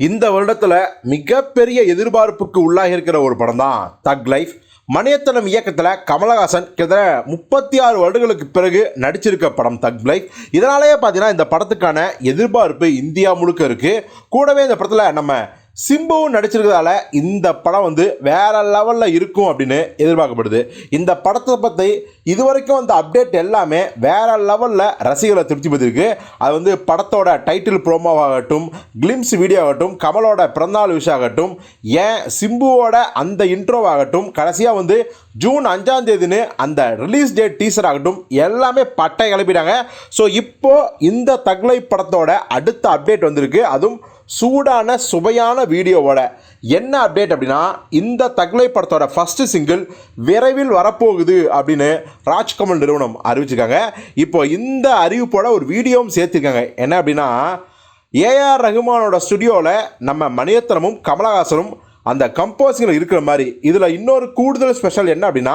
இந்த வருடத்தில் மிகப்பெரிய எதிர்பார்ப்புக்கு உள்ளாகி இருக்கிற ஒரு படம் தான் தக் லைஃப் மணியத்தனம் இயக்கத்தில் கமலஹாசன் கிட்டத்தட்ட முப்பத்தி ஆறு வருடங்களுக்கு பிறகு நடிச்சிருக்க படம் தக் லைஃப் இதனாலேயே பார்த்தீங்கன்னா இந்த படத்துக்கான எதிர்பார்ப்பு இந்தியா முழுக்க இருக்குது கூடவே இந்த படத்தில் நம்ம சிம்புவும் நடிச்சிருக்கிறதால இந்த படம் வந்து வேற லெவலில் இருக்கும் அப்படின்னு எதிர்பார்க்கப்படுது. இந்த படத்தை பற்றி இதுவரைக்கும் வந்த அப்டேட் எல்லாமே வேற லெவலில் ரசிகர்களை திருப்திப்படுத்திருக்கு அது வந்து படத்தோட டைட்டில் ப்ரோமோவாகட்டும் கிளிம்ஸ் வீடியோ ஆகட்டும் கமலோட பிறந்தநாள் விஷயம் ஆகட்டும் ஏன் சிம்புவோட அந்த இன்ட்ரோவாகட்டும் கடைசியாக வந்து ஜூன் அஞ்சாம் தேதின்னு அந்த ரிலீஸ் டேட் டீசர் ஆகட்டும் எல்லாமே பட்டை கிளப்பிட்டாங்க. ஸோ இப்போ இந்த தக்லை படத்தோட அடுத்த அப்டேட் வந்திருக்கு. அதுவும் சூடான சுவையான வீடியோவோட என்ன அப்டேட் அப்படின்னா இந்த தகலை படத்தோட ஃபஸ்ட்டு சிங்கிள் விரைவில் வரப்போகுது அப்படின்னு ராஜ்கமல் நிறுவனம் அறிவிச்சிருக்காங்க. இப்போ இந்த அறிவிப்போட ஒரு வீடியோவும் சேர்த்துருக்காங்க. என்ன அப்படின்னா ஏஆர் ரகுமானோட ஸ்டுடியோவில் நம்ம மணியத்தனமும் கமலஹாசனும் அந்த கம்போசிங்கில் இருக்கிற மாதிரி இதில் இன்னொரு கூடுதல் ஸ்பெஷல் என்ன அப்படின்னா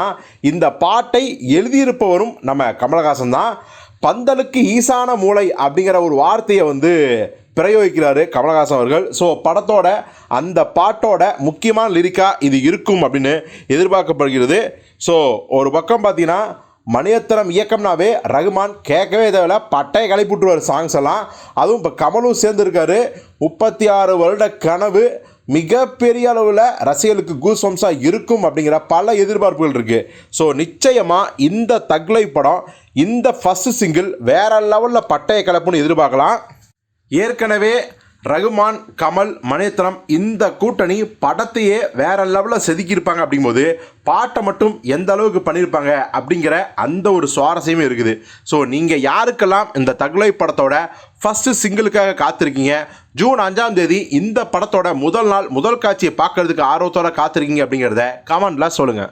இந்த பாட்டை எழுதியிருப்பவரும் நம்ம கமலஹாசன் தான். பந்தலுக்கு ஈசான மூளை அப்படிங்கிற ஒரு வார்த்தையை வந்து பிரயோகிக்கிறாரு கமலஹாசன் அவர்கள். ஸோ படத்தோட அந்த பாட்டோட முக்கியமான லிரிக்காக இது இருக்கும் அப்படின்னு எதிர்பார்க்கப்படுகிறது. ஸோ ஒரு பக்கம் பார்த்தீங்கன்னா மணியத்தனம் இயக்கம்னாவே ரகுமான் கேட்கவே தேவையில்ல பட்டை கிளப்பிட்டுருவார் சாங்ஸ் எல்லாம். அதுவும் இப்போ கமலும் சேர்ந்துருக்காரு. முப்பத்தி ஆறு வருட கனவு மிகப்பெரிய அளவில் ரசிகர்களுக்கு கூஸ்வம்ஸாக இருக்கும் அப்படிங்கிற பல எதிர்பார்ப்புகள் இருக்குது ஸோ நிச்சயமாக இந்த தக்லை படம் இந்த ஃபஸ்ட்டு சிங்கிள் வேறு லெவலில் பட்டய கலப்புன்னு எதிர்பார்க்கலாம். ஏற்கனவே ரகுமான் கமல் மணியத்தனம் இந்த கூட்டணி படத்தையே வேற லெவலில் செதுக்கியிருப்பாங்க அப்படிங்கும்போது பாட்டை மட்டும் எந்த அளவுக்கு பண்ணியிருப்பாங்க அப்படிங்கிற அந்த ஒரு சுவாரஸ்யமே இருக்குது. ஸோ நீங்கள் யாருக்கெல்லாம் இந்த தகுலை படத்தோட ஃபஸ்ட்டு சிங்கிளுக்காக காத்திருக்கீங்க ஜூன் அஞ்சாம் தேதி இந்த படத்தோட முதல் நாள் முதல் காட்சியை பார்க்கறதுக்கு ஆர்வத்தோட காத்திருக்கீங்க அப்படிங்கிறத கமெண்டில் சொல்லுங்கள்